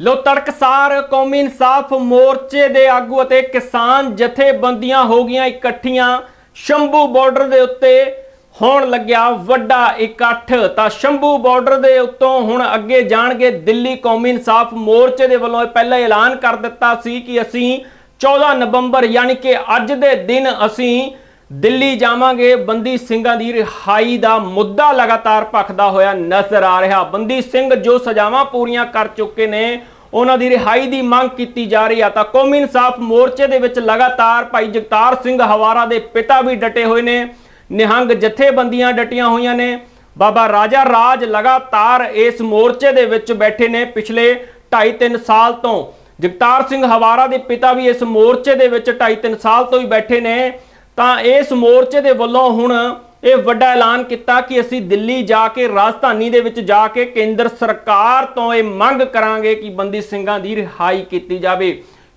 ਲੋ ਤੜਕਸਾਰ ਕੌਮੀ ਇਨਸਾਫ ਮੋਰਚੇ ਦੇ ਆਗੂ ਅਤੇ ਕਿਸਾਨ ਜਥੇਬੰਦੀਆਂ ਹੋ ਗਈਆਂ ਇਕੱਠੀਆਂ। ਸ਼ੰਭੂ ਬਾਰਡਰ ਦੇ ਉੱਤੇ ਹੋਣ ਲੱਗਿਆ ਵੱਡਾ ਇਕੱਠ। ਤਾਂ ਸ਼ੰਭੂ ਬਾਰਡਰ ਦੇ ਉੱਤੋਂ ਹੁਣ ਅੱਗੇ ਜਾਣਗੇ ਦਿੱਲੀ ਕੌਮੀ ਇਨਸਾਫ ਮੋਰਚੇ ਦੇ ਵੱਲੋਂ। ਇਹ ਪਹਿਲਾਂ ਐਲਾਨ ਕਰ ਦਿੱਤਾ ਸੀ ਕਿ ਅਸੀਂ 14 ਨਵੰਬਰ ਯਾਨੀ ਕਿ ਅੱਜ ਦੇ ਦਿਨ ਅਸੀਂ ਦਿੱਲੀ ਜਾਵਾਂਗੇ। ਬੰਦੀ ਸਿੰਘਾਂ ਦੀ ਰਿਹਾਈ ਦਾ ਮੁੱਦਾ ਲਗਾਤਾਰ ਭਖਦਾ ਹੋਇਆ ਨਜ਼ਰ ਆ ਰਿਹਾ। ਬੰਦੀ ਸਿੰਘ ਜੋ ਸਜ਼ਾਵਾਂ ਪੂਰੀਆਂ ਕਰ ਚੁੱਕੇ ਨੇ, ਉਹਨਾਂ ਦੀ ਰਿਹਾਈ ਦੀ ਮੰਗ ਕੀਤੀ ਜਾ ਰਹੀ ਆ। ਤਾਂ ਕੌਮੀ ਇਨਸਾਫ ਮੋਰਚੇ ਦੇ ਵਿੱਚ ਲਗਾਤਾਰ ਭਾਈ ਜਗਤਾਰ ਸਿੰਘ ਹਵਾਰਾ ਦੇ ਪਿਤਾ ਵੀ ਡਟੇ ਹੋਏ ਨੇ। ਨਿਹੰਗ ਜਥੇਬੰਦੀਆਂ ਡਟੀਆਂ ਹੋਈਆਂ ਨੇ। ਬਾਬਾ ਰਾਜਾ ਰਾਜ ਲਗਾਤਾਰ ਇਸ ਮੋਰਚੇ ਦੇ ਵਿੱਚ ਬੈਠੇ ਨੇ ਪਿਛਲੇ 2.5-3 ਸਾਲ ਤੋਂ। ਜਗਤਾਰ ਸਿੰਘ ਹਵਾਰਾ ਦੇ ਪਿਤਾ ਵੀ ਇਸ ਮੋਰਚੇ ਦੇ ਵਿੱਚ 2.5-3 ਸਾਲ ਤੋਂ ਹੀ ਬੈਠੇ ਨੇ। ਤਾਂ ਇਸ ਮੋਰਚੇ ਦੇ ਵੱਲੋਂ ਹੁਣ ਇਹ ਵੱਡਾ ਐਲਾਨ ਕੀਤਾ ਕਿ ਅਸੀਂ ਦਿੱਲੀ ਜਾ ਕੇ, ਰਾਜਧਾਨੀ ਦੇ ਵਿੱਚ ਜਾ ਕੇ ਕੇਂਦਰ ਸਰਕਾਰ ਤੋਂ ਇਹ ਮੰਗ ਕਰਾਂਗੇ ਕਿ ਬੰਦੀ ਸਿੰਘਾਂ ਦੀ ਰਿਹਾਈ ਕੀਤੀ ਜਾਵੇ।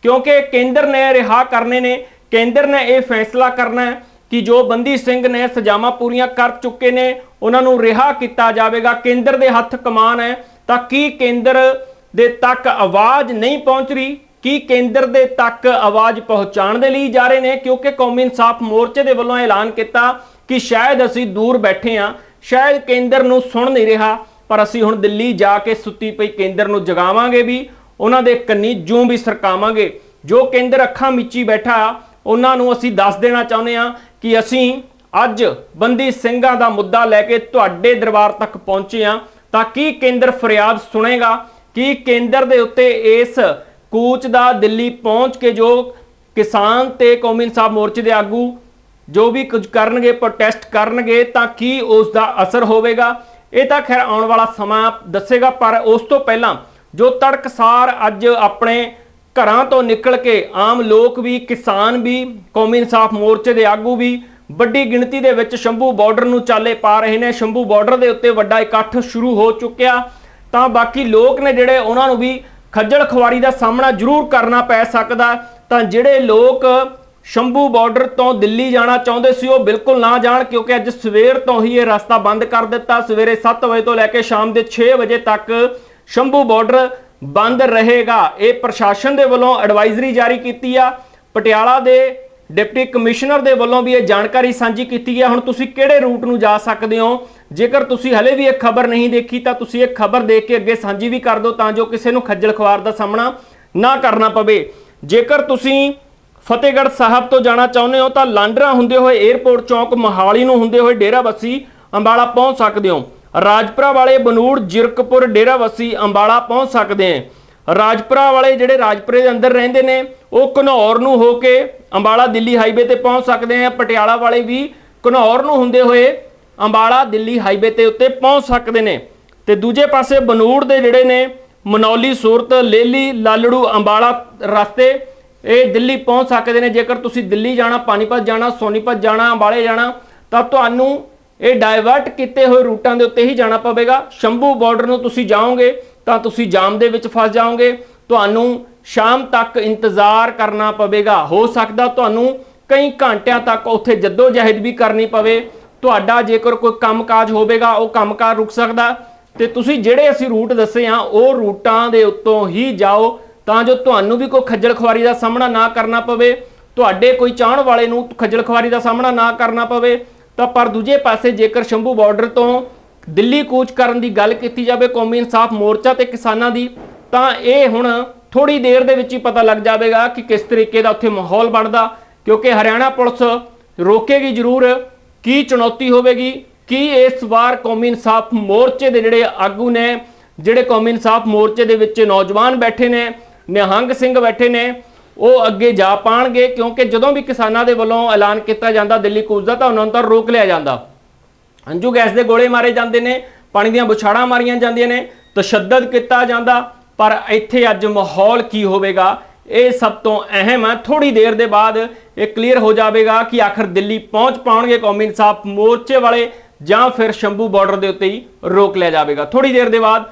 ਕਿਉਂਕਿ ਕੇਂਦਰ ਨੇ ਰਿਹਾ ਕਰਨੇ ਨੇ। ਕੇਂਦਰ ਨੇ ਇਹ ਫੈਸਲਾ ਕਰਨਾ ਹੈ ਕਿ ਜੋ ਬੰਦੀ ਸਿੰਘ ਨੇ ਸਜ਼ਾਵਾਂ ਪੂਰੀਆਂ ਕਰ ਚੁੱਕੇ ਨੇ, ਉਹਨਾਂ ਨੂੰ ਰਿਹਾ ਕੀਤਾ ਜਾਵੇਗਾ। ਕੇਂਦਰ ਦੇ ਹੱਥ ਕਮਾਨ ਹੈ ਤਾਂ ਕੀ ਕੇਂਦਰ ਦੇ ਤੱਕ ਆਵਾਜ਼ ਨਹੀਂ ਪਹੁੰਚ ਰਹੀ? ਕੀ ਕੇਂਦਰ ਦੇ ਤੱਕ ਆਵਾਜ਼ ਪਹੁੰਚਾਉਣ ਦੇ ਲਈ ਜਾ ਰਹੇ ਨੇ? ਕਿਉਂਕਿ ਕੌਮੀ ਇਨਸਾਫ ਮੋਰਚੇ ਦੇ ਵੱਲੋਂ ਐਲਾਨ ਕੀਤਾ ਕਿ ਸ਼ਾਇਦ ਅਸੀਂ ਦੂਰ ਬੈਠੇ ਹਾਂ। ਸ਼ਾਇਦ ਕੇਂਦਰ ਨੂੰ ਸੁਣ ਨਹੀਂ ਰਿਹਾ, ਪਰ ਅਸੀਂ ਹੁਣ ਦਿੱਲੀ ਜਾ ਕੇ ਸੁੱਤੀ ਪਈ ਕੇਂਦਰ ਨੂੰ ਜਗਾਵਾਂਗੇ ਵੀ, ਉਹਨਾਂ ਦੇ ਕੰਨੀ ਜੂੰ ਵੀ ਸਰਕਾਵਾਂਗੇ। ਜੋ ਕੇਂਦਰ ਅੱਖਾਂ ਮਿੱਚੀ ਬੈਠਾ, ਉਹਨਾਂ ਨੂੰ ਅਸੀਂ ਦੱਸ ਦੇਣਾ ਚਾਹੁੰਦੇ ਹਾਂ ਕਿ ਅਸੀਂ ਅੱਜ ਬੰਦੀ ਸਿੰਘਾਂ ਦਾ ਮੁੱਦਾ ਲੈ ਕੇ ਤੁਹਾਡੇ ਦਰਬਾਰ ਤੱਕ ਪਹੁੰਚੇ ਹਾਂ। ਤਾਂ ਕੀ ਕੇਂਦਰ ਫਰਿਆਦ ਸੁਣੇਗਾ? ਕੀ ਕੇਂਦਰ ਦੇ ਉੱਤੇ ਇਸ ਕੂਚ ਦਾ ਦਿੱਲੀ ਪਹੁੰਚ ਕੇ ਜੋ ਕਿਸਾਨ ਤੇ ਕੌਮੀ ਇਨਸਾਫ ਮੋਰਚੇ ਦੇ ਆਗੂ ਜੋ ਵੀ ਕੁਝ ਕਰਨਗੇ ਪ੍ਰੋਟੈਸਟ ਕਰਨਗੇ, ਤਾਂ ਕੀ ਉਸ ਦਾ ਅਸਰ ਹੋਵੇਗਾ? ਇਹ ਤਾਂ ਖੈਰ ਆਉਣ ਵਾਲਾ ਸਮਾਂ ਦੱਸੇਗਾ, ਪਰ ਉਸ ਤੋਂ ਪਹਿਲਾਂ ਜੋ ਤੜਕਸਾਰ ਅੱਜ ਆਪਣੇ ਘਰਾਂ ਤੋਂ ਨਿਕਲ ਕੇ ਆਮ ਲੋਕ ਵੀ, ਕਿਸਾਨ ਵੀ, ਕੌਮੀ ਇਨਸਾਫ ਮੋਰਚੇ ਦੇ ਆਗੂ ਵੀ ਵੱਡੀ ਗਿਣਤੀ ਦੇ ਵਿੱਚ ਸ਼ੰਭੂ ਬਾਰਡਰ ਨੂੰ ਚਾਲੇ ਪਾ ਰਹੇ ਨੇ। ਸ਼ੰਭੂ ਬਾਰਡਰ ਦੇ ਉੱਤੇ ਵੱਡਾ ਇਕੱਠ ਸ਼ੁਰੂ ਹੋ ਚੁੱਕਿਆ। ਤਾਂ ਬਾਕੀ ਲੋਕ ਨੇ ਜਿਹੜੇ, ਉਹਨਾਂ ਨੂੰ ਵੀ ਖੱਜਲ ਖੁਆਰੀ ਦਾ ਸਾਹਮਣਾ ਜ਼ਰੂਰ ਕਰਨਾ ਪੈ ਸਕਦਾ ਤਾਂ ਜਿਹੜੇ ਲੋਕ ਸ਼ੰਭੂ ਬਾਰਡਰ ਤੋਂ ਦਿੱਲੀ ਜਾਣਾ ਚਾਹੁੰਦੇ ਸੀ, ਉਹ ਬਿਲਕੁਲ ਨਾ ਜਾਣ, ਕਿਉਂਕਿ ਅੱਜ ਸਵੇਰ ਤੋਂ ਹੀ ਇਹ ਰਸਤਾ ਬੰਦ ਕਰ ਦਿੱਤਾ। ਸਵੇਰੇ 7 ਵਜੇ ਤੋਂ ਲੈ ਕੇ ਸ਼ਾਮ ਦੇ 6 ਵਜੇ ਤੱਕ ਸ਼ੰਭੂ ਬਾਰਡਰ ਬੰਦ ਰਹੇਗਾ। ਇਹ ਪ੍ਰਸ਼ਾਸਨ ਦੇ ਵੱਲੋਂ ਐਡਵਾਈਜ਼ਰੀ ਜਾਰੀ ਕੀਤੀ ਆ। ਪਟਿਆਲਾ ਦੇ ਡਿਪਟੀ ਕਮਿਸ਼ਨਰ ਦੇ ਵੱਲੋਂ ਵੀ ਇਹ ਜਾਣਕਾਰੀ ਸਾਂਝੀ ਕੀਤੀ ਹੈ। ਹੁਣ ਤੁਸੀਂ ਕਿਹੜੇ ਰੂਟ ਨੂੰ ਜਾ ਸਕਦੇ ਹੋ? ਜੇਕਰ ਤੁਸੀਂ ਹਲੇ ਵੀ ਇਹ ਖਬਰ ਨਹੀਂ ਦੇਖੀ, ਤਾਂ ਤੁਸੀਂ ਇਹ ਖਬਰ ਦੇਖ ਕੇ ਅੱਗੇ ਸਾਂਝੀ ਵੀ ਕਰ ਦਿਓ ਤਾਂ ਜੋ ਕਿਸੇ ਨੂੰ ਖੱਜਲ ਖਵਾਰ ਦਾ ਸਾਹਮਣਾ ਨਾ ਕਰਨਾ ਪਵੇ। ਜੇਕਰ ਤੁਸੀਂ ਫਤਿਹਗੜ੍ਹ ਸਾਹਿਬ ਤੋਂ ਜਾਣਾ ਚਾਹੁੰਦੇ ਹੋ, ਤਾਂ ਲਾਂਡਰਾ ਹੁੰਦੇ ਹੋਏ 에ਅਰਪੋਰਟ ਚੌਂਕ, ਮੋਹਾਲੀ ਨੂੰ ਹੁੰਦੇ ਹੋਏ ਡੇਰਾਬੱਸੀ ਅੰਬਾਲਾ ਪਹੁੰਚ ਸਕਦੇ ਹੋ। ਰਾਜਪੁਰਾ ਵਾਲੇ ਬਨੂੜ, ਜਿਰਕਪੁਰ ਡੇਰਾਬੱਸੀ ਅੰਬਾਲਾ ਪਹੁੰਚ ਸਕਦੇ ਆ ਰਾਜਪੁਰਾ ਵਾਲੇ ਜਿਹੜੇ ਰਾਜਪੁਰੇ ਦੇ ਅੰਦਰ ਰਹਿੰਦੇ ਨੇ, ਉਹ ਘਨੌਰ ਨੂੰ ਹੋ ਕੇ ਅੰਬਾਲਾ ਦਿੱਲੀ ਹਾਈਵੇ ਤੇ ਪਹੁੰਚ ਸਕਦੇ ਆ। ਪਟਿਆਲਾ ਵਾਲੇ ਵੀ ਘਨੌਰ ਨੂੰ ਹੁੰਦੇ ਹੋਏ ਅੰਬਾਲਾ ਦਿੱਲੀ ਹਾਈਵੇ ਤੇ ਉੱਤੇ ਪਹੁੰਚ ਸਕਦੇ ਨੇ। ਤੇ ਦੂਜੇ ਪਾਸੇ ਬਨੂੜ ਦੇ ਜਿਹੜੇ ਨੇ, ਮਨੌਲੀ, ਸੂਰਤ, ਲੇਲੀ, ਲਾਲੜੂ, ਅੰਬਾਲਾ ਰਸਤੇ, ਇਹ ਦਿੱਲੀ ਪਹੁੰਚ ਸਕਦੇ ਨੇ। ਜੇਕਰ ਤੁਸੀਂ ਦਿੱਲੀ ਜਾਣਾ, ਪਾਣੀਪਤ ਜਾਣਾ, ਸੋਨੀਪਤ ਜਾਣਾ, ਅੰਬਾਲੇ ਜਾਣਾ, ਤਾਂ ਤੁਹਾਨੂੰ ਇਹ ਡਾਇਵਰਟ ਕੀਤੇ ਹੋਏ ਰੂਟਾਂ ਦੇ ਉੱਤੇ ਹੀ ਜਾਣਾ ਪਵੇਗਾ। ਸ਼ੰਭੂ ਬਾਰਡਰ ਨੂੰ ਤੁਸੀਂ ਜਾਓਗੇ ਤਾਂ ਤੁਸੀਂ ਜਾਮ ਦੇ ਵਿੱਚ ਫਸ ਜਾਓਗੇ। ਤੁਹਾਨੂੰ ਸ਼ਾਮ ਤੱਕ ਇੰਤਜ਼ਾਰ ਕਰਨਾ ਪਵੇਗਾ। ਹੋ ਸਕਦਾ ਤੁਹਾਨੂੰ ਕਈ ਘੰਟਿਆਂ ਤੱਕ ਉੱਥੇ ਜਹਿਦ ਵੀ ਕਰਨੀ ਪਵੇ। ਤੁਹਾਡਾ ਜੇਕਰ ਕੋਈ ਕੰਮਕਾਜ ਹੋਵੇਗਾ, ਉਹ ਕੰਮਕਾਰ ਰੁਕ ਸਕਦਾ। ਤੇ ਤੁਸੀਂ ਜਿਹੜੇ ਅਸੀਂ ਰੂਟ ਦੱਸੇ ਆ, ਉਹ ਰੂਟਾਂ ਦੇ ਉੱਤੋਂ ਹੀ ਜਾਓ। ਤਾਂ ਜੋ ਤੁਹਾਨੂੰ ਵੀ ਕੋਈ ਖੱਜਲ ਖੁਆਰੀ ਦਾ ਸਾਹਮਣਾ ਨਾ ਕਰਨਾ ਪਵੇ। ਤੁਹਾਡੇ ਕੋਈ ਚਾਹਣ ਵਾਲੇ ਨੂੰ ਖੱਜਲ ਖੁਆਰੀ ਦਾ ਸਾਹਮਣਾ ਨਾ ਕਰਨਾ ਪਵੇ। ਤਾਂ ਪਰ ਦੂਜੇ ਪਾਸੇ ਜੇਕਰ ਸ਼ੰਭੂ ਬਾਰਡਰ ਤੋਂ ਦਿੱਲੀ ਕੂਚ ਕਰਨ ਦੀ ਗੱਲ ਕੀਤੀ ਜਾਵੇ ਕੌਮੀ ਇਨਸਾਫ ਮੋਰਚਾ ਤੇ ਕਿਸਾਨਾਂ ਦੀ, ਤਾਂ ਇਹ ਹੁਣ ਥੋੜੀ ਦੇਰ ਦੇ ਵਿੱਚ ਹੀ ਪਤਾ ਲੱਗ ਜਾਵੇਗਾ ਕਿ ਕਿਸ ਤਰੀਕੇ ਦਾ ਉੱਥੇ ਮਾਹੌਲ ਬਣਦਾ, ਕਿਉਂਕਿ ਹਰਿਆਣਾ ਪੁਲਿਸ ਰੋਕੇਗੀ ਜ਼ਰੂਰ ਕੀ ਚੁਣੌਤੀ ਹੋਵੇਗੀ, ਕੀ ਇਸ ਵਾਰ ਕੌਮੀ ਇਨਸਾਫ ਮੋਰਚੇ ਦੇ ਜਿਹੜੇ ਆਗੂ ਨੇ, ਜਿਹੜੇ ਕੌਮੀ ਇਨਸਾਫ ਮੋਰਚੇ ਦੇ ਵਿੱਚ ਨੌਜਵਾਨ ਬੈਠੇ ਨੇ, ਨਿਹੰਗ ਸਿੰਘ ਬੈਠੇ ਨੇ, ਉਹ ਅੱਗੇ ਜਾ ਪਾਣਗੇ, ਕਿਉਂਕਿ ਜਦੋਂ ਵੀ ਕਿਸਾਨਾਂ ਦੇ ਵੱਲੋਂ ਐਲਾਨ ਕੀਤਾ ਜਾਂਦਾ ਦਿੱਲੀ ਕੂਚ ਦਾ, ਤਾਂ ਉਹਨਾਂ ਨੂੰ ਤਾਂ ਰੋਕ ਲਿਆ ਜਾਂਦਾ। ਹੰਝੂ ਗੈਸ ਦੇ ਗੋਲੇ ਮਾਰੇ ਜਾਂਦੇ ਨੇ, ਪਾਣੀ ਦੀਆਂ ਬੁਛਾੜਾਂ ਮਾਰੀਆਂ ਜਾਂਦੀਆਂ ਨੇ, ਤਸ਼ੱਦਦ ਕੀਤਾ ਜਾਂਦਾ, ਪਰ ਇੱਥੇ ਅੱਜ ਮਾਹੌਲ ਕੀ ਹੋਵੇਗਾ? ਇਹ ਸਭ ਤੋਂ ਅਹਿਮ ਹੈ। ਥੋੜੀ ਦੇਰ ਦੇ ਬਾਅਦ ਇਹ ਕਲੀਅਰ ਹੋ ਜਾਵੇਗਾ ਕਿ ਆਖਰ ਦਿੱਲੀ ਪਹੁੰਚ ਪਾਉਣਗੇ ਕੌਮੀ ਇਨਸਾਫ ਮੋਰਚੇ ਵਾਲੇ ਜਾਂ ਫਿਰ ਸ਼ੰਭੂ ਬਾਰਡਰ ਦੇ ਉੱਤੇ ਹੀ ਰੋਕ ਲਿਆ ਜਾਵੇਗਾ। ਥੋੜੀ ਦੇਰ ਦੇ ਬਾਅਦ